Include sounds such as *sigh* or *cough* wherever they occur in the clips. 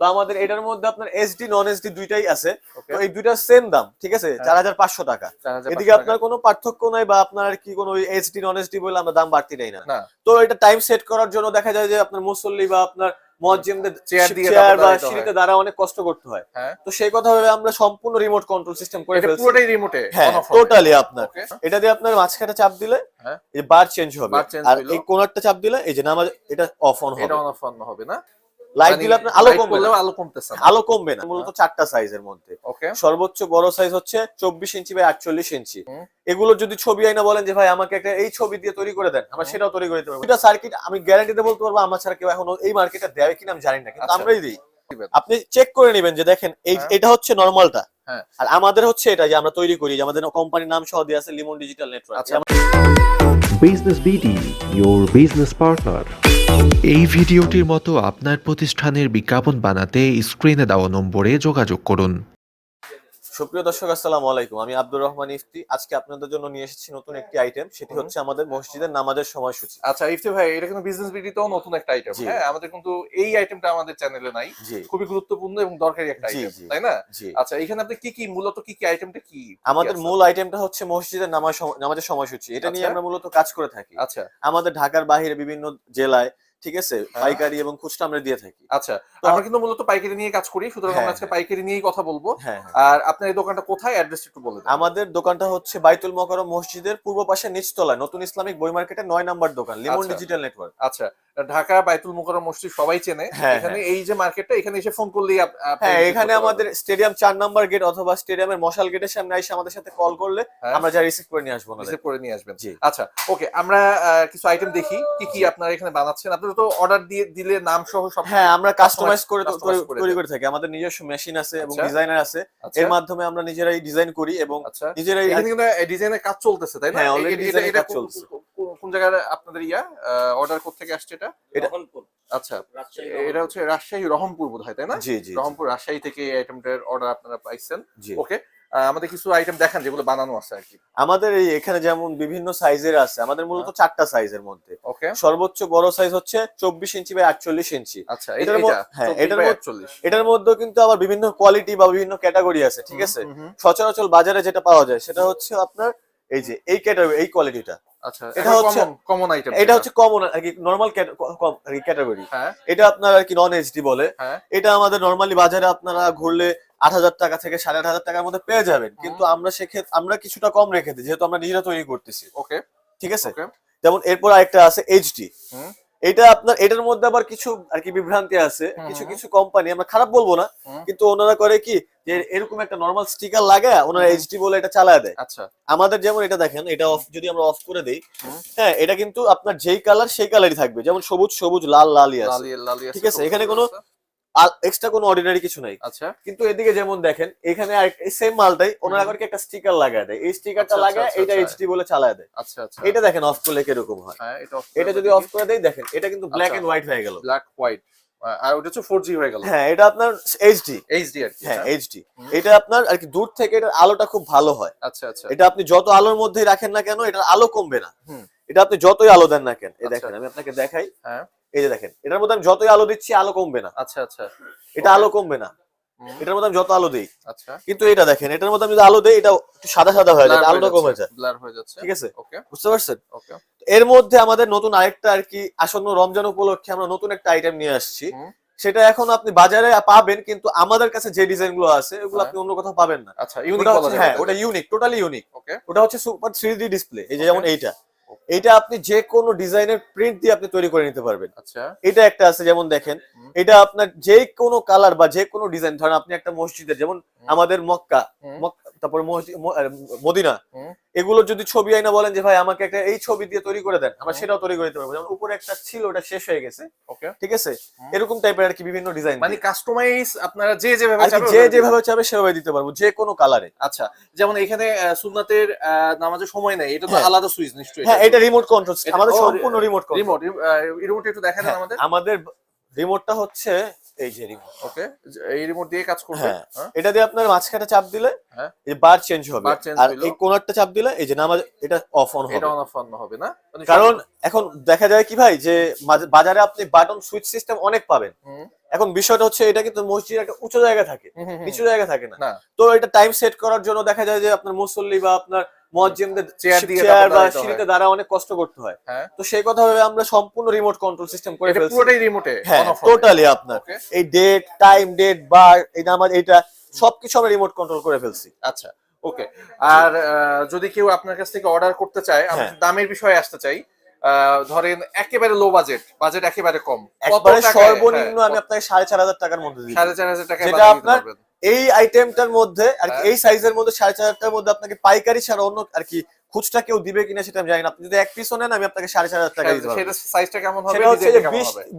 তো আমাদের এটার মধ্যে আপনার এসডি নন এসডি দুইটাই আছে। তো এই দুইটা সেম দাম ঠিক আছে? হ্যাঁ। চার হাজার পাঁচশো টাকা। এদিকে আপনার কোনো পার্থক্য নাই বা আপনার কি কোনো এইচডি নন এইচডি বলে আমরা দাম বাড়তি নেই না। তো এটা টাইম সেট করার জন্য দেখা যায় যে আপনার মুসল্লি বা আপনার চেয়ার দিয়ে চেয়ার তারপর বা সিঁড়িতে দাঁড়া অনেক কষ্ট করতে হয়। হ্যাঁ। তো সেই কথা ভেবে আমরা সম্পূর্ণ রিমোট কন্ট্রোল সিস্টেম করে এটা ফেলছি। পুরোটাই রিমোটে হ্যাঁ টোটালি আপনার। এটা দিয়ে আপনার মাঝখানে চাপ দিলে হ্যাঁ। এই বার চেঞ্জ হবে। আর। এই কোনারটা চাপ দিলে এই যে নামাজ এটা অফ অন এটা অন অফ অন হবে না। লাইট মানে দিলে আপনার আলো কমবে আলো কমতেছে আলো কমবে না। মূলত চারটা সাইজের মধ্যে। সর্বোচ্চ বড় সাইজ হচ্ছে চব্বিশ ইঞ্চি বাই আটচল্লিশ ইঞ্চি। এগুলো যদি ছবি আইনা বলেন যে ভাই আমাকে একটা এই ছবি দিয়ে তৈরি করে দেন আমরা সেটাও তৈরি করে দিতে পারব। এটা সার্কিট আমি গ্যারান্টিতে বলতে পারব আমার ছাড়া কেউ এখনও এই মার্কেটে দেয় কিনা আমি জানি না কিন্তু আচ্ছা। আমরাই দিই। আপনি চেক করে নেবেন যে দেখেন এই হ্যাঁ। এটা হচ্ছে নর্মালটা হ্যাঁ। আর আমাদের হচ্ছে এটা যে আমরা তৈরি করি যে আমাদের কোম্পানির নাম সহ দিয়ে আছে লিমন ডিজিটাল নেটওয়ার্ক আচ্ছা। Business BD your business partner এই ভিডিওটির মতো আপনার প্রতিষ্ঠানের বিজ্ঞাপন বানাতে স্ক্রিনে দেওয়া নম্বরে যোগাযোগ করুন। সুপ্রিয় দর্শক আসসালামু আলাইকুম। আমি আব্দুর রহমান ইফতি। আজকে আপনাদের জন্য নিয়ে এসেছি নতুন একটি আইটেম সেটি হচ্ছে আমাদের মসজিদের নামাজের সময়সূচি। আচ্ছা ইফতি ভাই এটা কিন্তু বিজনেস বিডিতেও নতুন একটা আইটেম। হ্যাঁ আমাদের কিন্তু এই আইটেমটা আমাদের চ্যানেলে নাই। খুবই গুরুত্বপূর্ণ এবং দরকারি একটা আইটেম তাই না? আচ্ছা এখানে আপনি কি কি মূলত কি কি আইটেমটা কি আমাদের? মূল আইটেমটা হচ্ছে মসজিদের নামাজ নামাজের সময়সূচি। এটা নিয়ে আচ্ছা। আমরা মূলত কাজ করে থাকি। আচ্ছা। আমাদের ঢাকার বাইরে বিভিন্ন জেলায় ঠিক আছে? হ্যাঁ। পাইকারি এবং খুচরা আমরা দিয়ে থাকি। আচ্ছা আমরা কিন্তু মূলত পাইকারি নিয়ে কাজ করি সুতরাং আমরা হ্যাঁ, আজকে হ্যাঁ। পাইকারি নিয়েই কথা বলব। আর আপনার এই দোকানটা কোথায়? অ্যাড্রেস একটু বলে দেন। আমাদের দোকানটা হচ্ছে বাইতুল মকরম মসজিদের পূর্ব পাশে নিচতলায় নতুন ইসলামিক বই মার্কেটের নয় নাম্বার দোকান লিমন আচ্ছা। Digital network. আচ্ছা ঢাকা বাইতুল মোকাররম মসজিদ সবাই চেনে। এখানে এই যে মার্কেটটা এখানে এসে ফোন করলেই হ্যাঁ এখানে আমাদের স্টেডিয়াম চার নাম্বার গেট অথবা স্টেডিয়ামের মশাল গেটের সামনে এসে আমাদের সাথে কল করলে। আমরা যা রিসিভ করে নিয়ে আসব রিসিভ করে নিয়ে আসবেন। আচ্ছা ওকে আমরা কিছু আইটেম দেখি কি কি আপনারা এখানে বানাচ্ছেন? তো অর্ডার দিয়ে দিলে নাম সহ সব হ্যাঁ আমরা কাস্টমাইজ করে তৈরি করে থাকি। আমাদের নিজস্ব মেশিন আছে এবং আচ্ছা। ডিজাইনার আছে। আচ্ছা, এর মাধ্যমে আমরা নিজেরাই ডিজাইন করি এবং আচ্ছা। নিজেরাই ডিজাইনের কাজ চলতেছে তাই না? হ্যাঁ, এ- already এটা- চলছে। কোন- জায়গায় আপনাদের ইয়া? অর্ডার করতে থেকে আসছে এটা? এটা- আচ্ছা। এটা হচ্ছে রাজশাহী রহমপুর বোধ হয় তাই না? জি জি রহমপুর রাজশাহী থেকে এই আইটেমটার অর্ডার আপনারা পাইছেন। জি। ওকে আমাদের কিছু আইটেম দেখান যেগুলো বানানো আছে আর কি। আমাদের এই এখানে যেমন বিভিন্ন সাইজের আছে আমাদের মূলত চারটা সাইজের মধ্যে। ওকে। সর্বোচ্চ বড় সাইজ হচ্ছে চব্বিশ ইঞ্চি বাই আটচল্লিশ ইঞ্চি আচ্ছা এটার হ্যাঁ, এটার এটার মধ্যে- কিন্তু আবার বিভিন্ন কোয়ালিটি বা বিভিন্ন ক্যাটাগরি আছে ঠিক আছে? সচরাচর বাজারে যেটা পাওয়া যায় সেটা হচ্ছে আপনার এই যে এই ক্যাটাগরি এই কোয়ালিটিটা আচ্ছা এটা হচ্ছে- হচ্ছে কমন আইটেম এটা হচ্ছে কমন আর কি নর্মাল ক্যাটাগরি এটা আপনার আর কি নন এইচডি বলে। হ্যাঁ। এটা আমাদের নর্মালি বাজারে আপনারা ঘুরলে আট হাজার টাকা থেকে সাড়ে আট হাজার টাকার মধ্যে পেয়ে যাবেন। কিন্তু আমরা সেক্ষেত্রে আমরা কিছুটা কম রেখে দিই যেহেতু আমরা নিজেরা তৈরি করতেছি। ওকে। ঠিক আছে? যেমন এরপর আরেকটা আছে এইচডি এটা আপনার এটার মধ্যে আবার কিছু আর কি বিভ্রান্তি আছে কিছু কিছু কোম্পানি আমরা খারাপ বলব না কিন্তু ওনারা করে কি যে এরকম একটা নর্মাল স্টিকার লাগায় ওনারা। এইচডি বলে এটা চালায় দেয়। আচ্ছা। আমাদের যেমন এটা দেখেন এটা অফ যদি আমরা অফ করে দেই হ্যাঁ এটা কিন্তু আপনার যেই কালার সেই কালারই থাকবে। যেমন সবুজ সবুজ লাল লালই আছে। ঠিক আছে, এখানে কোনো- আর এক্সট্রা কোনো অর্ডিনারি কিছু নাই। আচ্ছা। কিন্তু এদিকে যেমন দেখেন এখানে সেম মালটাই ওনারা করে একটা স্টিকার লাগায় দেয়। এই স্টিকারটা আচ্ছা, লাগায় আচ্ছা, এটা আচ্ছা। এইচডি বলে চালায় দেয়। আচ্ছা আচ্ছা। এটা দেখেন অফ করলে কীরকম হয়। হ্যাঁ এটা যদি। অফ করে দেই দেখেন এটা কিন্তু ব্ল্যাক আচ্ছা। এন্ড হোয়াইট হয়ে গেল। ব্ল্যাক হোয়াইট আর ওটা হচ্ছে 4G হয়ে গেল। হ্যাঁ এটা আপনার এইচডি এইচডি আর কি হ্যাঁ? এইচডি এটা আপনার আর কি দূর থেকে এটার আলোটা খুব ভালো হয়। আচ্ছা আচ্ছা। এটা আপনি যত আলোর মধ্যেই রাখেন না কেন এটার আলো কমবে না। হুম। এটা আপনি যতই আলো দেন না কেন এই আচ্ছা। দেখেন আমি আপনাকে দেখাই। হ্যাঁ। এই যে দেখেন এটার মধ্যে আমি যতই আলো দিচ্ছি আলো কমবে না। আচ্ছা আচ্ছা। এটা আলো কমবে না। এটার মধ্যে আমি যত আলো দিই আচ্ছা। কিন্তু এটা দেখেন এটার মধ্যে আমি যদি আলো দেই এটা একটু সাদা সাদা হয়ে যায় আলোটা কমে যায়। ব্লার হয়ে যাচ্ছে। ঠিক আছে? ওকে বুঝতে পারছেন? ওকে এর মধ্যে আমাদের নতুন আরেকটা আর কি আসন্ন রমজান উপলক্ষে আমরা নতুন একটা আইটেম নিয়ে আসছি। সেটা এখন আপনি বাজারে পাবেন কিন্তু আমাদের কাছে যে ডিজাইনগুলো আছে ওগুলো হ্যাঁ। আপনি অন্য কোথাও পাবেন না। আচ্ছা ইউনিক হ্যাঁ ওটা ইউনিক টোটালি ইউনিক ওকে ওটা হচ্ছে সুপার থ্রি ডিসপ্লে এই যে যেমন এইটা। এইটা আপনি যে কোনো ডিজাইনের প্রিন্ট দিয়ে আপনি তৈরি করে নিতে পারবেন। আচ্ছা। এটা একটা আছে যেমন দেখেন এটা আপনার যে কোনো কালার বা যে কোনো ডিজাইন ধরেন আপনি একটা মসজিদের যেমন আমাদের মক্কা তারপর মদিনা। এগুলো যদি ছবি আইনা বলেন যে ভাই আমাকে একটা এই ছবি দিয়ে তৈরি করে দেন আমরা সেটাও তৈরি করে দিতে পারব। যেমন উপরে একটা ছিল ওটা শেষ হয়ে গেছে। ওকে। ঠিক আছে? এরকম টাইপের আর কি বিভিন্ন ডিজাইন মানে কাস্টমাইজ আপনারা যে যেভাবে যে যেভাবে চাবে সেভাবে দিতে পারব যে কোনো কালারে আচ্ছা যেমন এখানে সুন্নাতের নামাজের সময় নেই এটা তো হ্যাঁ। আলাদা সুইচ নিশ্চয়ই। হ্যাঁ এটা রিমোট কন্ট্রোল আমাদের সম্পূর্ণ রিমোট কন্ট্রোল রিমোট রিমোট একটু দেখান আমাদের। আমাদের রিমোটটা হচ্ছে এই যে রিমোট ওকে এই রিমোট দিয়ে কাজ করবে? হ্যাঁ। হ্যাঁ? এটা দিয়ে আপনার মাঝখানে চাপ দিলে হ্যাঁ। এই বার চেঞ্জ হবে। আর এই কোনারটা চাপ দিলে এই যে নামাজ এটা অফ অন এটা অন অফ অন হবে না? মানে কারণ এখন দেখা যায় কি ভাই যে বাজারে আপনি বাটন সুইচ সিস্টেম অনেক পাবেন। এখন বিষয়টা হচ্ছে এটা কিন্তু মসজিদের একটা উঁচু জায়গা থাকে। নিচু জায়গা থাকে না। তো এটা টাইম সেট করার জন্য দেখা যায় যে আপনার মুসল্লি বা আপনার মুয়াজ্জিমদের চেয়ার দিয়ে চেয়ার বা সিঁড়িতে দাঁড়া অনেক কষ্ট করতে হয়। হ্যাঁ। তো সেই কথা ভেবে আমরা সম্পূর্ণ রিমোট কন্ট্রোল সিস্টেম করে ফেলছি। পুরোটাই রিমোটে হ্যাঁ টোটালি আপনার। এই ডেট টাইম ডেট বার এই নামাজ এইটা সবকিছু আমরা রিমোট কন্ট্রোল করে ফেলছি। আচ্ছা ওকে আর আহ, যদি কেউ আপনার কাছ থেকে অর্ডার করতে চায় আমরা হ্যাঁ। দামের বিষয়ে আসতে চাই। আহ, ধরেন একেবারে লো বাজেট বাজেট একেবারে কম। একবারে সর্বনিম্ন হ্যাঁ, আমি আপনাকে সাড়ে চার হাজার টাকার মধ্যে সাড়ে চার হাজার টাকা যেটা আপনার। এই আইটেমটার মধ্যে আর কি হ্যাঁ। এই সাইজের মধ্যে সাড়ে চার হাজার টাকার মধ্যে আপনাকে পাইকারি ছাড়া অন্য আর কি খুচরা কেউ দিবে কিনা সেটা আমি জানি না। আপনি যদি এক পিসও নেন আমি আপনাকে সাড়ে চার হাজার টাকা দিতে সেটা সাইজটা কেমন হবে? সেটা হচ্ছে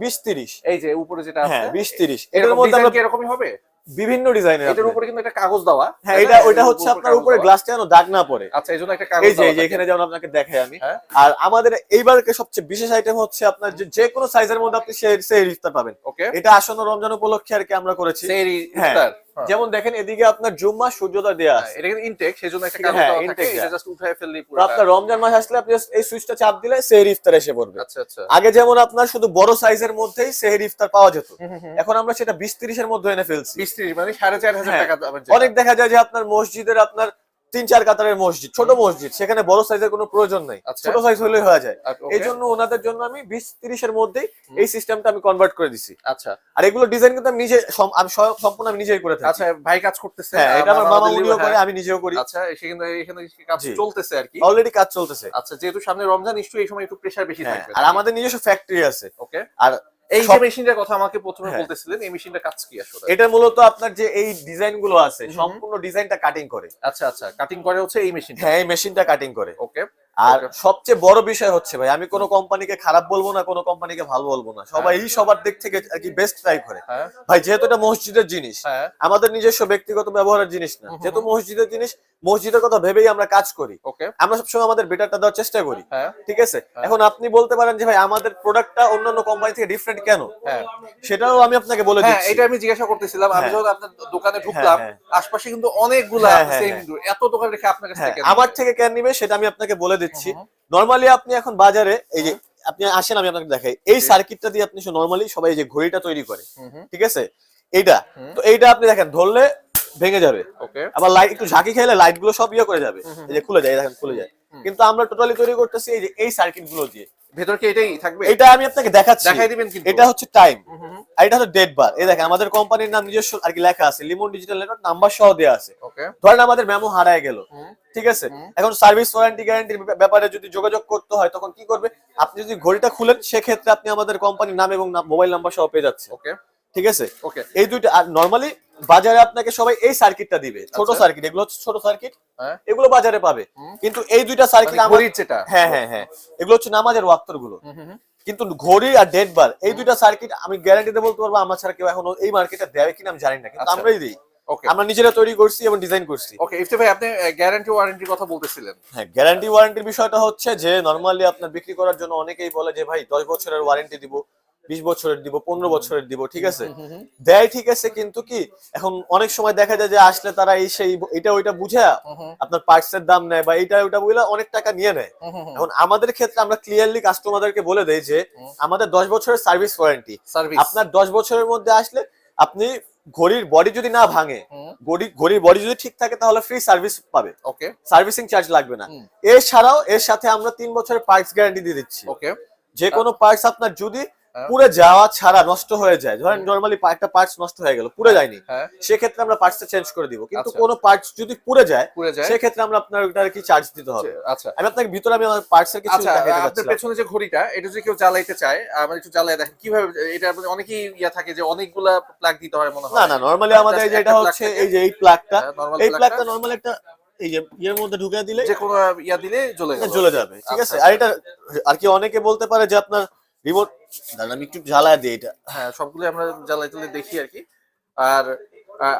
বিশ তিরিশ। এই যে উপরে যেটা আছে হ্যাঁ বিশ তিরিশ। এটার মধ্যে এরকমই হবে? বিভিন্ন ডিজাইনের এটার উপরে কিন্তু একটা কাগজ দেওয়া। হ্যাঁ এটা না? ওইটা হচ্ছে আপনার উপরে। গ্লাসটা যেন দাগ না পড়ে। আচ্ছা এই জন্য একটা কাগজ এই যে এখানে যেমন আপনাকে দেখাই আমি। হ্যাঁ। আর আমাদের এইবারকে সবচেয়ে বিশেষ আইটেম হচ্ছে আপনার যে যে কোনো সাইজের মধ্যে আপনি সেই সেই ইফতার পাবেন। ওকে এটা আসন্ন রমজান উপলক্ষে আর কি আমরা করেছি। হ্যাঁ। ইফতার হ্যাঁ। যেমন দেখেন এদিকে আপনার জুম্মা সূর্যোদয় দেওয়া হ্যাঁ, আছে। এটা কিন্তু ইনটেক সেজন্য একটা কাগজ হ্যাঁ, দেওয়া থাকে এটা জাস্ট উঠায় ফেললি পুরো আপনার রমজান মাস আসলে আপনি এই সুইচটা চাপ দিলে সেহরি ইফতার এসে পড়বে। আচ্ছা আচ্ছা। আগে যেমন আপনার শুধু বড় সাইজের মধ্যেই সেহরি ইফতার পাওয়া যেত। এখন আমরা সেটা বিশ তিরিশের মধ্যে এনে ফেলছি। বিশ ত্রিশ মানে সাড়ে চার হাজার হ্যাঁ। টাকা অনেক দেখা যায় যে আপনার মসজিদের আপনার তিন চার কাতারের মসজিদ ছোট মসজিদ সেখানে বড় সাইজের কোনো প্রয়োজন নাই। আচ্ছা। ছোট সাইজ হলেই হয়ে যায়। আর- এই জন্য ওনাদের জন্য আমি বিশ তিরিশের মধ্যেই এই সিস্টেমটা আমি কনভার্ট করে দিছি। আচ্ছা। আর এগুলো ডিজাইন কিন্তু আমি নিজে আমি সম্পূর্ণ আমি নিজেই করে থাকি। আচ্ছা ভাই কাজ করতেছে হ্যাঁ এটা আমার মামা উনিও করে। আমি নিজেও করি। আচ্ছা সে কিন্তু এখানে কাজ চলতেছে আর কি। অলরেডি কাজ চলতেছে। আচ্ছা যেহেতু সামনে রমজান নিশ্চয়ই এই সময় একটু প্রেসার বেশি হ্যাঁ, থাকবে। আর আমাদের নিজস্ব ফ্যাক্টরি আছে। ওকে আর এই যে মেশিনটার কথা আমাকে প্রথমে হ্যাঁ। বলতেছিলেন এই মেশিনটার কাজ কি আসলে? এটা মূলত আপনার যে এই ডিজাইনগুলো আছে সম্পূর্ণ ডিজাইনটা কাটিং করে। আচ্ছা আচ্ছা কাটিং করে হচ্ছে এই মেশিনটা? হ্যাঁ এই মেশিনটা কাটিং করে। ওকে আর সবচেয়ে বড় বিষয় হচ্ছে ভাই আমি কোনো কোম্পানিকে খারাপ বলব না কোনো কোম্পানিকে ভালো বলব না। সবাই সবার দিক থেকে আর কি বেস্ট ট্রাই করে। হ্যাঁ। ভাই যেহেতু এটা মসজিদের জিনিস হ্যাঁ। আমাদের নিজস্ব ব্যক্তিগত ব্যবহারের জিনিস না। যেহেতু মসজিদের জিনিস মসজিদের কথা ভেবেই আমরা কাজ করি। আমরা সবসময় আমাদের বেটারটা দেওয়ার চেষ্টা করি। হ্যাঁ। ঠিক আছে? হ্যাঁ। এখন আপনি বলতে পারেন যে ভাই আমাদের প্রোডাক্টটা অন্যান্য কোম্পানি থেকে ডিফারেন্ট কেন? হ্যাঁ। সেটাও আমি আপনাকে বলে দিচ্ছি। এটা আমি জিজ্ঞাসা করতেছিলাম। আমি। যখন আপনার দোকানে ঢুকলাম আশপাশে কিন্তু অনেকগুলা সেম। এত দোকান রেখে আপনার কাছ আমার থেকে কেন নিবে সেটা আমি আপনাকে বলে দিচ্ছি। নরমালি আপনি এখন বাজারে এই যে আপনি আসেন আমি আপনাকে দেখাই। এই সার্কিটটা দিয়ে আপনি নরমালি সবাই এই যে ঘড়িটা তৈরি করে। ঠিক আছে? এইটা। তো এইটা আপনি দেখেন ধরলে ভেঙে যাবে। আবার লাইট একটু ঝাঁকি খেলে লাইটগুলো সব ইয়ে করে যাবে। এই যে খুলে যায় দেখেন খুলে যায়। কিন্তু আমরা টোটালি তৈরি করতেছি এই যে এই সার্কিটগুলো দিয়ে। ভেতর কি এটাই থাকবে? এটা আমি আপনাকে দেখাচ্ছি। দেখাই দিবেন কিন্তু। এটা হচ্ছে টাইম হুম, হুম, হুম, আর এটা হচ্ছে ডেট বার এই দেখেন আমাদের কোম্পানির নাম নিজস্ব আর কি লেখা আছে। লিমন ডিজিটাল নেটওয়ার্ক নাম্বার সহ দেওয়া আছে। ধরেন আমাদের মেমো হারায় গেল। ঠিক আছে? এখন সার্ভিস ওয়ারেন্টি গ্যারান্টির ব্যাপারে যদি যোগাযোগ করতে হয় তখন কি করবে? আপনি যদি ঘড়িটা খুলেন সেক্ষেত্রে আপনি আমাদের কোম্পানির নাম এবং মোবাইল নাম্বার সহ পেয়ে যাচ্ছে ওকে ঠিক আছে? ওকে এই দুইটা আর নরমালি বাজারে আপনাকে সবাই এই সার্কিটটা দিবে। ছোট আচ্ছা। সার্কিট এগুলো হচ্ছে ছোট সার্কিট হ্যাঁ। এগুলো বাজারে পাবে। কিন্তু এই দুইটা সার্কিট মানে আমার ঘড়ির যেটা। হ্যাঁ হ্যাঁ হ্যাঁ। এগুলো হচ্ছে নামাজের ওয়াক্তরগুলো কিন্তু ঘড়ি আর ডেট বার এই দুইটা সার্কিট আমি গ্যারান্টিতে বলতে পারব আমার ছাড়া কেউ এখনও এই মার্কেটে দেয় কিনা আমি জানি না। কিন্তু আচ্ছা। আমরাই দিই। ওকে আমরা নিজেরা তৈরি করছি এবং ডিজাইন করছি। ওকে ইফতে ভাই আপনি গ্যারান্টি ওয়ারেন্টির কথা বলতেছিলেন। হ্যাঁ গ্যারান্টি ওয়ারেন্টির বিষয়টা হচ্ছে যে নরমালি আপনার বিক্রি করার জন্য অনেকেই বলে যে ভাই দশ বছরের ওয়ারেন্টি দিব। বিশ বছরের দিব পনেরো বছরের দিব ঠিক আছে? দেয় ঠিক আছে কিন্তু কি এখন অনেক সময় দেখা যায় যে আসলে তারা এই সেই এটা ওইটা বুঝে আপনার পার্টস এর দাম নেয় বা এইটা ওইটা বলে অনেক টাকা নিয়ে নেয়। এখন আমাদের ক্ষেত্রে আমরা ক্লিয়ারলি কাস্টমারদেরকে বলে দেই যে আমাদের দশ বছরের সার্ভিস ওয়ারেন্টি আপনার দশ বছরের মধ্যে আসলে আপনি ঘড়ির বডি যদি না ভাঙে ঘড়ি ঘড়ির বডি যদি ঠিক থাকে তাহলে ফ্রি সার্ভিস পাবে। ওকে। সার্ভিসিং চার্জ লাগবে না। এছাড়াও এর সাথে আমরা তিন বছরের পার্টস গ্যারান্টি দিয়ে দিচ্ছি। ওকে। যে কোনো পার্টস আপনার যদি। পুরো যাওয়া ছাড়া নষ্ট হয়ে যায়। ধরেন নরমালি একটা পার্টস নষ্ট হয়ে গেল পুরো যায়নি। হ্যাঁ। সেক্ষেত্রে আমরা পার্টসটা চেঞ্জ করে দিব। কিন্তু আচ্ছা। কোনো পার্টস যদি পুরে যায় সেক্ষেত্রে আমরা আপনার ওটার কি চার্জ দিতে হবে? আচ্ছা। আমি আপনাকে ভিতরে আমি আমার পার্টস এর কিছু আচ্ছা দেখাতে আপনার পেছনে যে ঘড়িটা এটা যদি কেউ জ্বালাইতে চায় আমার একটু জ্বালাই দেখেন কীভাবে এটা মানে অনেকেই ইয়া থাকে যে অনেকগুলা প্লাগ দিতে হয় মনে হয়। না না নরমালি আমাদের এই যে এটা হচ্ছে এই যে এই প্লাগটা হ্যাঁ, এই প্লাগটা। নরমালি একটা এই যে ইয়ের মধ্যে ঢুকে দিলে যে কোনো ইয়া দিলে জ্বলে জ্বলে যাবে ঠিক আছে? আচ্ছা, আর এটা আর কি অনেকে বলতে পারে যে আপনার রিমোট দাঁড়ান আমি একটু জ্বালায় দিই এটা। হ্যাঁ সবগুলো আমরা জ্বালাই তুলে দেখি আর কি। আর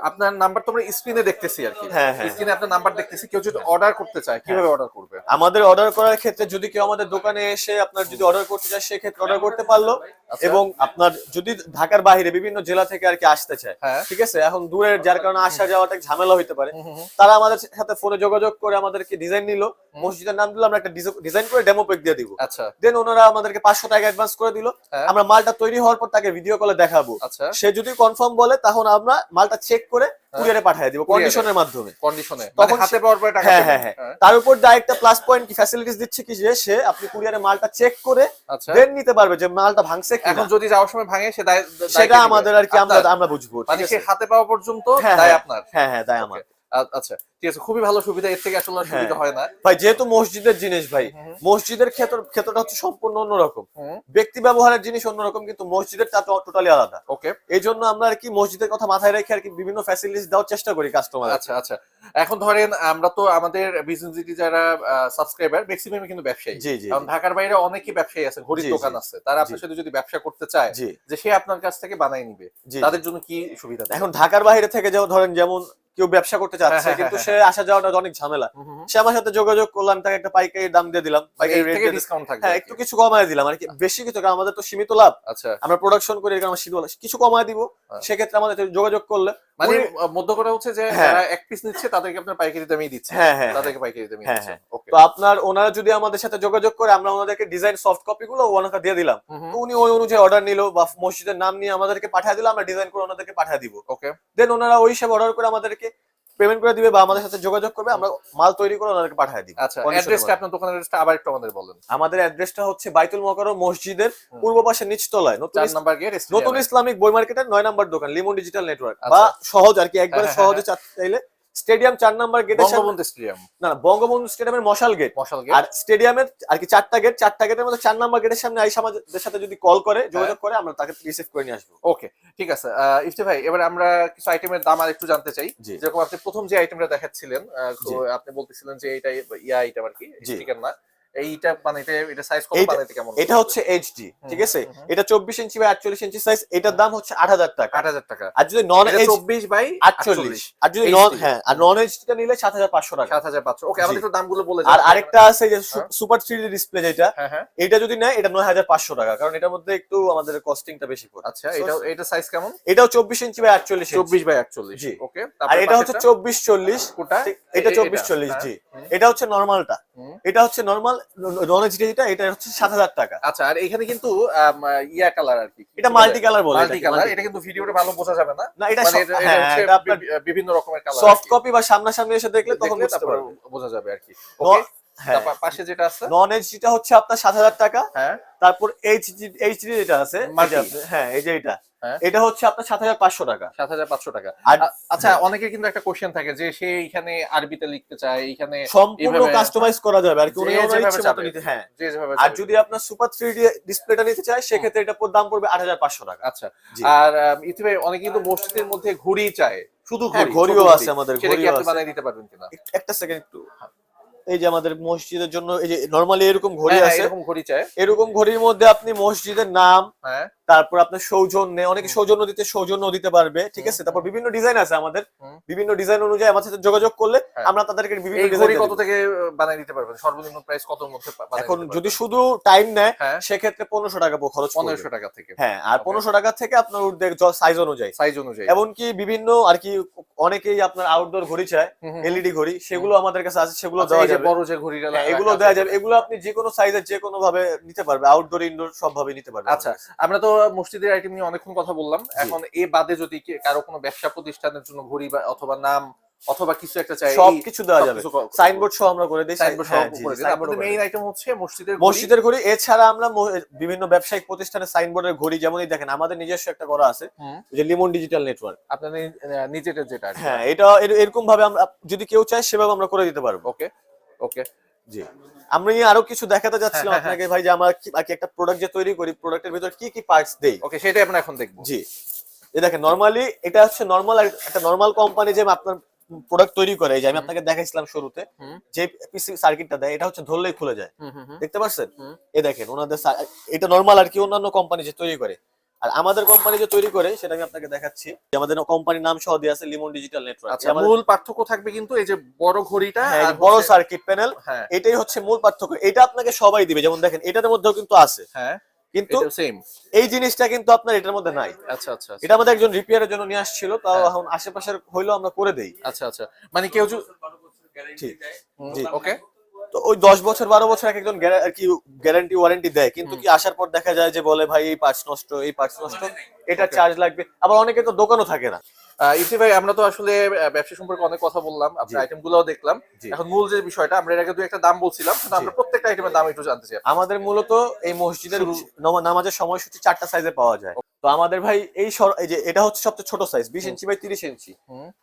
আপনার নাম্বার তো আমরা স্ক্রিনে দেখতেছি আর কি। হ্যাঁ, হ্যাঁ। স্ক্রিনে আপনার নাম্বার দেখতেছি কেউ যদি অর্ডার করতে চায় কীভাবে অর্ডার করবে? আমাদের অর্ডার করার ক্ষেত্রে যদি কেউ আমাদের দোকানে এসে আপনার যদি অর্ডার করতে চায় সেক্ষেত্রে অর্ডার করতে পারল। এবং আপনার যদি ঢাকার বাইরে বিভিন্ন জেলা থেকে আর কি আসতে চায় হ্যাঁ। ঠিক আছে? এখন দূরের যার কারণে আসা যাওয়াটা ঝামেলা হইতে পারে। তারা আমাদের সাথে ফোনে যোগাযোগ করে আমাদেরকে ডিজাইন নিল। মসজিদের নাম দিল আমরা একটা ডিজাইন করে ডেমো পেক দিয়ে দিব। আচ্ছা। দেন ওনারা আমাদেরকে পাঁচশো টাকা অ্যাডভান্স করে দিল। হ্যাঁ। আমরা মালটা তৈরি হওয়ার পর তাকে ভিডিও কলে দেখাবো। আচ্ছা। সে যদি কনফার্ম বলে তখন আমরা মালটা চেক করে কুরিয়ারে পাঠিয়ে দিব হ্যাঁ। কন্ডিশনের মাধ্যমে। কন্ডিশনে তখন তখন হাতে পাওয়ার পরে টাকা হ্যাঁ হ্যাঁ হ্যাঁ। তার উপর একটা প্লাস পয়েন্ট কি ফ্যাসিলিটিস দিচ্ছে কি যে সে আপনি কুরিয়ারে মালটা চেক করে আচ্ছা। দেন নিতে পারবে যে মালটা ভাঙছে কি এখন যদি যাওয়ার সময় ভাঙে সে সেটা আমাদের আর কি আমরা আমরা বুঝব মানে সে হাতে পাওয়া পর্যন্ত হ্যাঁ, দায় হ্যাঁ। আপনার। হ্যাঁ হ্যাঁ দায় আমার। আচ্ছা ঠিক আছে খুবই ভালো সুবিধা এর থেকে আসলে সুবিধা হ্যাঁ। হয় না। ভাই যেহেতু মসজিদের জিনিস ভাই মসজিদের ক্ষেত্র ক্ষেত্রটা হচ্ছে সম্পূর্ণ অন্যরকম। ব্যক্তি ব্যবহারের জিনিস অন্যরকম কিন্তু মসজিদের তা টোটালি আলাদা। ওকে। এই জন্য আমরা আর কি মসজিদের কথা মাথায় রেখে আর কি বিভিন্ন ফ্যাসিলিটিস দেওয়ার চেষ্টা করি কাস্টমার আচ্ছা আচ্ছা। এখন ধরেন আমরা তো আমাদের বিজনেস যারা সাবস্ক্রাইবার ম্যাক্সিমাম কিন্তু ব্যবসায়ী। জি জি কারণ ঢাকার বাইরে অনেকই ব্যবসায়ী আছে ঘড়ির দোকান আছে। তারা আপনার। সাথে যদি ব্যবসা করতে চায় যে সে আপনার কাছ থেকে বানাই নিবে। তাদের জন্য কি সুবিধা? এখন ঢাকার বাইরে থেকে যেমন ধরেন যেমন কেউ ব্যবসা করতে চাচ্ছে হ্যাঁ, কিন্তু হ্যাঁ, সে আসা যাওয়াটা অনেক ঝামেলা। সে আমার সাথে যোগাযোগ করলাম তাকে একটা পাইকারি দাম দিয়ে দিলাম পাইকারি রেট ডিসকাউন্ট থাকবে হ্যাঁ একটু কিছু কমায় দিলাম আর কি বেশি কিছু কারণ আমাদের তো সীমিত লাভ। আচ্ছা। আমরা প্রোডাকশন করি আমার সীমিত কিছু কমায় দিব হ্যাঁ। সেক্ষেত্রে আমাদের যোগাযোগ করলে মানে মধ্য কথা হচ্ছে যে হ্যাঁ। যারা এক পিস নিচ্ছে তাদেরকে আপনার পাইকারি দামেই দিচ্ছে। হ্যাঁ হ্যাঁ। তাদেরকে পাইকারি দামে হ্যাঁ, দিচ্ছে। হ্যাঁ। ওকে তো আপনার ওনারা যদি আমাদের সাথে যোগাযোগ করে আমরা ওনাদেরকে ডিজাইন সফট কপি গুলো ওনাকে দিয়ে দিলাম। তো উনি ওই অনুযায়ী অর্ডার নিল বা মসজিদের নাম নিয়ে আমাদেরকে পাঠিয়ে দিল আমরা ডিজাইন করে ওনাদেরকে পাঠিয়ে দিব। ওকে দেন ওনারা ওই হিসাবে অর্ডার করে আমাদেরকে পেমেন্ট করে দিবে বা আমাদের সাথে যোগাযোগ করবে আমরা মাল তৈরি করে ওনাদেরকে পাঠিয়ে দিই। আচ্ছা অ্যাড্রেসটা আপনার দোকানের অ্যাড্রেসটা আবার একটু আমাদের বলেন। আমাদের অ্যাড্রেসটা হচ্ছে বাইতুল মোকাররম মসজিদের পূর্ব পাশে নিচতলায় নতুন নাম্বার গেট নতুন ইসলামিক বই মার্কেটের 9 নাম্বার দোকান লিমন ডিজিটাল নেটওয়ার্ক আচ্ছা। বা সহজ আর কি একবারে *laughs* সহজে চাইলে স্টেডিয়াম চার নাম্বার গেটের বঙ্গবন্ধু স্টেডিয়াম। না না, বঙ্গবন্ধু স্টেডিয়ামের মশাল গেট মশাল গেট আর গেট স্টেডিয়ামের আর কি চারটা গেট চারটা গেটের মধ্যে চার নাম্বার গেটের সামনে আইসা আমাদের সাথে যদি কল করে যোগাযোগ করে আমরা তাকে রিসিভ করে নিয়ে আসব। ওকে ঠিক আছে। ইফতি ভাই এবার আমরা কিছু আইটেমের দাম আর একটু জানতে চাই। যেরকম আপনি প্রথম যে আইটেমটা দেখাচ্ছিলেন আপনি বলতেছিলেন যে এটা ইয়া আইটেম আর কি ঠিক স্টিকার না। এইটা বানাইতে এটা সাইজ কত বানাইতে কেমন এটা হচ্ছে? এইচডি ঠিক আছে। এটা চব্বিশ ইঞ্চি বা আটচল্লিশ ইঞ্চি সাইজ এটার দাম হচ্ছে আট হাজার টাকা। আট হাজার টাকা। আর যদি নন এইচ চব্বিশ বাই আটচল্লিশ। আর যদি নন হ্যাঁ আর নন এইচডিটা নিলে সাত হাজার পাঁচশো টাকা। সাত হাজার পাঁচশো। ওকে আমাদের। একটু দামগুলো বলে আর। আরেকটা আছে যে। সুপার থ্রি ডিসপ্লে যেটা হ্যাঁ হ্যাঁ। এটা যদি নেয় এটা নয় হাজার পাঁচশো টাকা কারণ এটার মধ্যে একটু আমাদের কস্টিংটা বেশি পড়ে। আচ্ছা এটা এটা সাইজ কেমন? এটাও চব্বিশ ইঞ্চি বা আটচল্লিশ চব্বিশ বাই আটচল্লিশ। জি। ওকে আর এটা হচ্ছে চব্বিশ চল্লিশ। কোটা? এটা এ- চব্বিশ এটা, চল্লিশ হ্যাঁ। জি। এটা হচ্ছে নর্মালটা। এটা হচ্ছে নর্মাল নন এইচডি যেটা এটা হচ্ছে সাত হাজার টাকা। আচ্ছা আর এখানে কিন্তু ইয়া কালার আর কি? এটা মাল্টি কালার বলে মাল্টি কালার এটা কিন্তু ভিডিওতে ভালো বোঝা যাবে না। না এটা মানে হ্যাঁ, বিভিন্ন রকমের কালার সফট কপি বা সামনাসামনি এসে দেখলে তখন বুঝতে বোঝা যাবে আর কি। ওকে হ্যাঁ। পাশে যেটা আছে? নন এইচডিটা হচ্ছে আপনার সাত হাজার টাকা। হ্যাঁ। তারপর এইচডি এইচডি যেটা আছে হ্যাঁ এই যে এটা। এটা হচ্ছে আপনার সাত হাজার পাঁচশো টাকা। সাত হাজার পাঁচশো টাকা। আর আচ্ছা অনেকের কিন্তু একটা কোশ্চেন থাকে যে সে এইখানে আরবিতে লিখতে চায় এইখানে সম্পূর্ণ কাস্টমাইজ করা যাবে আর কি। নিতে হ্যাঁ। আর যদি আপনার সুপার থ্রি ডি ডিসপ্লেটা নিতে চায় সেক্ষেত্রে এটা দাম পড়বে আট হাজার পাঁচশো টাকা। আচ্ছা। আর ইতিমধ্যে অনেকে কিন্তু মসজিদের মধ্যে ঘড়ি চায়। শুধু হ্যাঁ, ঘড়িও আছে আমাদের, ঘড়িও আছে। বানিয়ে দিতে পারবেন কিনা? একটা সেকেন্ড একটু। এই যে আমাদের মসজিদের জন্য এই যে নরমালি এরকম ঘড়ি হ্যাঁ, হ্যাঁ, আছে। এরকম ঘড়ি চায় এরকম ঘড়ির মধ্যে আপনি মসজিদের নাম হ্যাঁ। তারপর আপনার সৌজন্যে অনেকে সৌজন্য দিতে সৌজন্য দিতে পারবে ঠিক আছে? তারপর বিভিন্ন ডিজাইন আছে আমাদের। বিভিন্ন ডিজাইন অনুযায়ী আমার সাথে যোগাযোগ করলে। আমরা তাদেরকে বিভিন্ন ডিজাইন কত থেকে বানিয়ে দিতে পারবেন? সর্বনিম্ন প্রাইস কত মধ্যে এখন যদি শুধু টাইম নেয় সেক্ষেত্রে পনেরোশো টাকা খরচ পনেরোশো টাকা থেকে। হ্যাঁ আর. পনেরোশো টাকা থেকে আপনার সাইজ অনুযায়ী। সাইজ অনুযায়ী। এমনকি বিভিন্ন আর কি অনেকেই আপনার আউটডোর ঘড়ি চায় এলইডি ঘড়ি সেগুলো আমাদের কাছে আছে সেগুলো আচ্ছা, দেওয়া এই যে যাবে। বড় যে ঘড়িটা হ্যাঁ, এগুলো। দেওয়া যাবে। এগুলো আপনি যে কোনো সাইজের যে কোনো ভাবে নিতে পারবে। আউটডোর ইনডোর সব ভাবে নিতে পারবে আচ্ছা আমরা তো মসজিদের আইটেম নিয়ে অনেকক্ষণ কথা বললাম। এখন এ বাদে যদি কারও কোনো ব্যবসা প্রতিষ্ঠানের জন্য ঘড়ি বা অথবা নাম অথবা কিছু একটা চাই সব কিছু দেওয়া যাবে। সাইনবোর্ড সহ আমরা করে দিই। সাইনবোর্ড সহ হ্যাঁ, করে আপনাদের করে মেইন আইটেম হচ্ছে মসজিদের। মসজিদের ঘড়ি এছাড়া আমরা বিভিন্ন ব্যবসায়িক প্রতিষ্ঠানের সাইনবোর্ডের ঘড়ি যেমনই দেখেন আমাদের নিজস্ব একটা করা আছে যে লিমন ডিজিটাল নেটওয়ার্ক আপনাদের নিজেদের যেটা হ্যাঁ এটা এরকম ভাবে আমরা যদি কেউ চায় সেভাবে আমরা করে দিতে পারব। ওকে ওকে জি। আমি আরও কিছু দেখাতে যাচ্ছিলাম হ্যাঁ, হ্যাঁ, আপনাকে ভাই যে আমরা কি- একটা প্রোডাক্ট যে তৈরি করি প্রোডাক্টের ভিতর কি কি পার্টস দেই? ওকে সেটাই আমরা এখন দেখব। জি। এই দেখেন নরমালি এটা হচ্ছে নরমাল একটা নরমাল কোম্পানি যে আপনার প্রোডাক্ট তৈরি করে। যে আমি আপনাকে দেখাইছিলাম শুরুতে যে পিসি সার্কিটটা দেয় এটা হচ্ছে ধরলেই খুলে যায়। দেখতে পাচ্ছেন। এই দেখেন ওনাদের এটা নরমাল আর কি অন্যান্য কোম্পানি যে তৈরি করে। আর আমাদের কোম্পানি যে তৈরি করে সেটা আমি আপনাকে দেখাচ্ছি। আমাদের কোম্পানির নাম সহ দিয়ে আছে লিমন ডিজিটাল নেটওয়ার্ক আচ্ছা মূল পার্থক্য থাকবে কিন্তু এই যে বড় ঘড়িটা হ্যাঁ, আর বড় সার্কিট প্যানেল এটাই হচ্ছে মূল পার্থক্য। এটা আপনাকে সবাই দিবে। যেমন দেখেন এটার মধ্যেও কিন্তু আছে। হ্যাঁ কিন্তু সেম এই জিনিসটা কিন্তু আপনার এটার মধ্যে নাই। আচ্ছা আচ্ছা আচ্ছা। এটা আমাদের একজন রিপেয়ারের জন্য নিয়ে আসছিল তাও হ্যাঁ। এখন আশেপাশের হইলেও আমরা করে দেই। আচ্ছা আচ্ছা। মানে কেউ ঠিক। ওকে তো ওই দশ বছর বারো বছর এক একজন আর কি গ্যারান্টি ওয়ারেন্টি দেয়। কিন্তু কি আসার পর দেখা যায় যে বলে ভাই এই পার্টস নষ্ট এই পার্টস নষ্ট। এটা চার্জ লাগবে। আবার অনেকে তো দোকানও থাকে না। ইতি ভাই আমরা তো আসলে ব্যবসা সম্পর্কে অনেক কথা বললাম আপনার আইটেম গুলোও দেখলাম এখন মূল যে বিষয়টা আমরা এর আগে দু একটা দাম বলছিলাম কিন্তু আমরা প্রত্যেকটা আইটেমের দাম একটু জানতে চাই। আমাদের মূলত এই মসজিদের নামাজের সময়সূচি চারটা সাইজে পাওয়া যায়। তো আমাদের ভাই এই যে এটা হচ্ছে সবচেয়ে ছোট সাইজ বিশ ইঞ্চি বাই তিরিশ ইঞ্চি।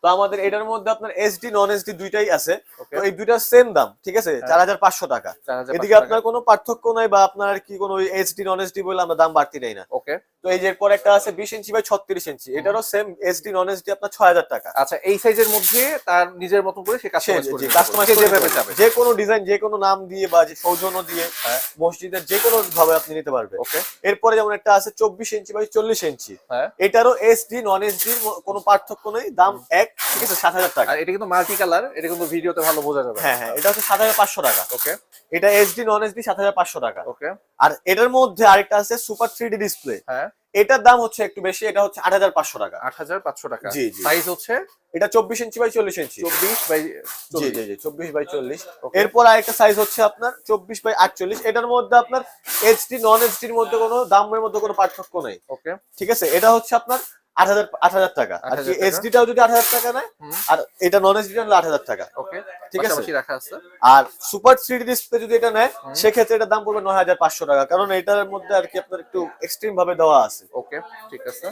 তো আমাদের এটার মধ্যে আপনার এসডি নন এসডি দুইটাই আছে। তো এই দুইটার সেম দাম ঠিক আছে? চার হাজার পাঁচশো টাকা। এদিকে। আপনার কোনো পার্থক্য নাই বা আপনার কি কোনো এসডি নন এসডি বলে আমরা দাম বাড়তি নেই না। ওকে তো এই যে এরপর একটা আছে বিশ ইঞ্চি বাই ছত্রিশ ইঞ্চি। এটারও সেম এসডি নন এসডি আপনার ছয় হাজার টাকা। আচ্ছা এই সাইজের মধ্যে তার নিজের মতন করে সে কাস্টমাইজ যেভাবে চাবে। যে কোনো ডিজাইন যে কোনো নাম দিয়ে বা যে সৌজন্য দিয়ে হ্যাঁ। মসজিদের যে কোনো ভাবে আপনি নিতে পারবেন। ওকে। এরপরে যেমন একটা আছে চব্বিশ ইঞ্চি বাই চল্লিশ ইঞ্চি। হ্যাঁ। এটারও এসডি নন এস এসডি কোনো পার্থক্য নেই। দাম এক ঠিক আছে সাত হাজার টাকা। এটা কিন্তু মাল্টি কালার এটা কিন্তু ভিডিওতে ভালো বোঝা যাবে। হ্যাঁ হ্যাঁ এটা হচ্ছে সাত হাজার পাঁচশো টাকা। ওকে। এটা এসডি নন এসডি সাত হাজার পাঁচশো টাকা। ওকে। আর এটার মধ্যে আরেকটা আছে সুপার থ্রি ডি ডিসপ্লে হ্যাঁ। এটার দাম হচ্ছে একটু বেশি এটা হচ্ছে আট হাজার পাঁচশো টাকা। আট হাজার পাঁচশো টাকা। জি, জি। সাইজ হচ্ছে? এটা চব্বিশ ইঞ্চি বাই চল্লিশ ইঞ্চি। চব্বিশ বাই জি জি জি চব্বিশ বাই চল্লিশ. এরপর আরেকটা সাইজ হচ্ছে আপনার চব্বিশ বাই আটচল্লিশ। এটার মধ্যে আপনার এইচডি নন এইচডির মধ্যে কোনো দামের মধ্যে কোনো পার্থক্য নেই। ওকে ঠিক আছে? এটা হচ্ছে আপনার আট হাজার আট হাজার টাকা। আর 8,000 টাকা। এইচডিটাও যদি আট হাজার টাকা নেয় আর এটা নন এইচডি নিলে আট হাজার টাকা। ওকে ঠিক আছে। রাখা আছে। আর সুপার থ্রি ডিসপ্লে যদি এটা নেয় সেক্ষেত্রে এটার দাম পড়বে নয় হাজার পাঁচশো টাকা। কারণ এটার মধ্যে আর কি আপনার একটু এক্সট্রিম ভাবে দেওয়া আছে। ওকে ঠিক আছে।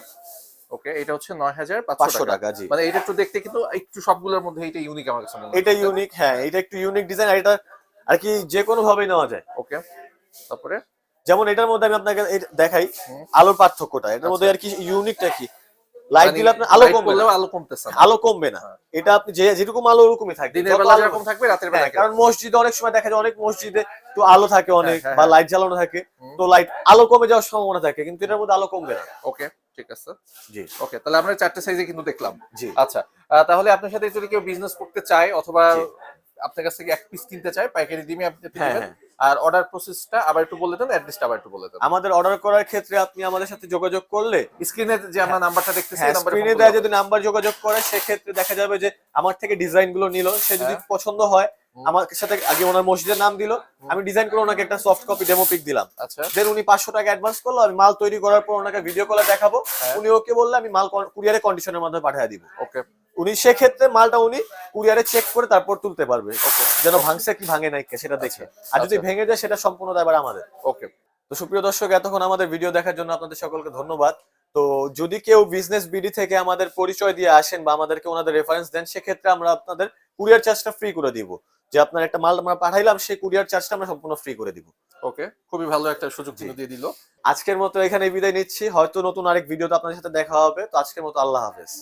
ওকে এটা হচ্ছে নয় হাজার পাঁচশো পাঁচশো টাকা। জি। মানে এটা একটু দেখতে কিন্তু একটু সবগুলোর মধ্যে এটা ইউনিক আমার কাছে এটা ইউনিক হ্যাঁ এটা একটু ইউনিক ডিজাইন আর এটা আর কি যে কোনো ভাবেই নেওয়া যায়। ওকে তারপরে? যেমন এটার মধ্যে আমি আপনাকে দেখাই আলোর পার্থক্যটা। এটার মধ্যে আর কি ইউনিকটা কি? লাইট মানে দিলে আপনার আলো কমবে না। আলো কমতেছে আলো কমবে না। হ্যাঁ। এটা আপনি যে যেরকম আলো ওরকমই থাকবে। দিনের বেলা যেরকম থাকবে রাতের বেলা হ্যাঁ, কারণ মসজিদে অনেক সময় দেখা যায় অনেক মসজিদে তো আলো থাকে অনেক হ্যাঁ, বা হ্যাঁ। লাইট জ্বালানো থাকে। তো লাইট আলো কমে যাওয়ার সম্ভাবনা থাকে কিন্তু এটার মধ্যে আলো কমবে না। ওকে ঠিক আছে। জি। ওকে তাহলে আমরা চারটে সাইজে কিন্তু দেখলাম। জি। আচ্ছা তাহলে আপনার সাথে যদি কেউ বিজনেস করতে চায় অথবা আপনার কাছ থেকে এক পিস কিনতে চায় পাইকারি দিমে আপনি হ্যাঁ। হ্যাঁ। আর অর্ডার প্রসেসটা আবার একটু বলে দেন অ্যাড্রেসটা আবার একটু বলে দেন আমাদের অর্ডার করার ক্ষেত্রে আপনি আমাদের সাথে যোগাযোগ করলে স্ক্রিনে যে আমরা নাম্বারটা দেখতেছি হ্যাঁ স্ক্রিনে ফোন দেওয়া যদি নাম্বার যোগাযোগ করে সেক্ষেত্রে দেখা যাবে যে আমার থেকে ডিজাইনগুলো নিল সে যদি হ্যাঁ। পছন্দ হয় আমার সাথে আগে ওনার মসজিদের নাম দিল আমি ডিজাইন করে ওনাকে একটা সফট কপি ডেমো পিক দিলাম আচ্ছা দেন উনি পাঁচশো টাকা অ্যাডভান্স করল আমি মাল তৈরি করার পর ওনাকে ভিডিও কলে দেখাবো হ্যাঁ। উনি ওকে বললে আমি মাল কুরিয়ারে কন্ডিশনের মাধ্যমে পাঠিয়ে দিব ওকে উনি সেক্ষেত্রে মালটা উনি কুরিয়ারে চেক করে তারপর তুলতে পারবে। যেন ভাঙছে কি ভাঙে নাই সেটা দেখে। আর যদি আচ্ছা। ভেঙে যায় সেটা সম্পূর্ণ দায়বার আমাদের। ওকে তো সুপ্রিয় দর্শক এতক্ষণ আমাদের ভিডিও দেখার জন্য আপনাদের সকলকে ধন্যবাদ। তো যদি কেউ বিজনেস বিডি থেকে আমাদের পরিচয় দিয়ে আসেন বা আমাদেরকে ওনাদের রেফারেন্স দেন সেক্ষেত্রে আমরা আপনাদের কুরিয়ার চার্জটা ফ্রি করে দিব। যে আপনার একটা মাল আমরা পাঠাইলাম সেই কুরিয়ার চার্জটা আমরা সম্পূর্ণ ফ্রি করে দিব। ওকে খুবই ভালো একটা সুযোগ। কিন্তু দিয়ে দিল। আজকের মতো এখানে বিদায় নিচ্ছি। হয়তো নতুন আরেক ভিডিওতে আপনাদের সাথে দেখা হবে। তো আজকের মতো আল্লাহ হাফেজ।